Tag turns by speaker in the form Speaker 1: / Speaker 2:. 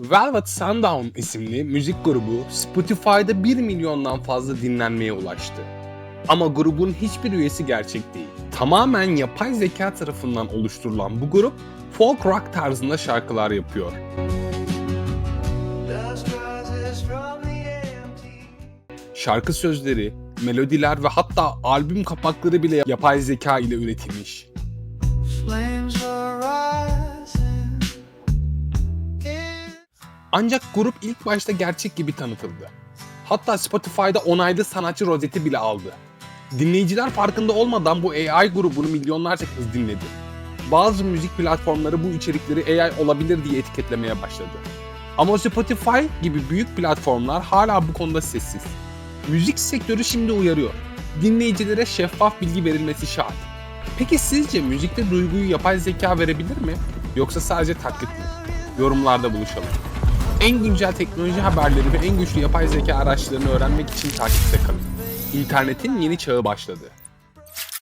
Speaker 1: Velvet Sundown isimli müzik grubu Spotify'da 1 milyondan fazla dinlenmeye ulaştı. Ama grubun hiçbir üyesi gerçek değil. Tamamen yapay zeka tarafından oluşturulan bu grup folk rock tarzında şarkılar yapıyor. Şarkı sözleri, melodiler ve hatta albüm kapakları bile yapay zeka ile üretilmiş.
Speaker 2: Flames are
Speaker 1: Ancak grup ilk başta gerçek gibi tanıtıldı. Hatta Spotify'da onaylı sanatçı rozeti bile aldı. Dinleyiciler farkında olmadan bu AI grubunu milyonlarca kez dinledi. Bazı müzik platformları bu içerikleri AI olabilir diye etiketlemeye başladı. Ama Spotify gibi büyük platformlar hala bu konuda sessiz. Müzik sektörü şimdi uyarıyor. Dinleyicilere şeffaf bilgi verilmesi şart. Peki sizce müzikte duyguyu yapay zeka verebilir mi? Yoksa sadece taklit mi? Yorumlarda buluşalım. En güncel teknoloji haberleri ve en güçlü yapay zeka araçlarını öğrenmek için takipte kalın. İnternetin yeni çağı başladı.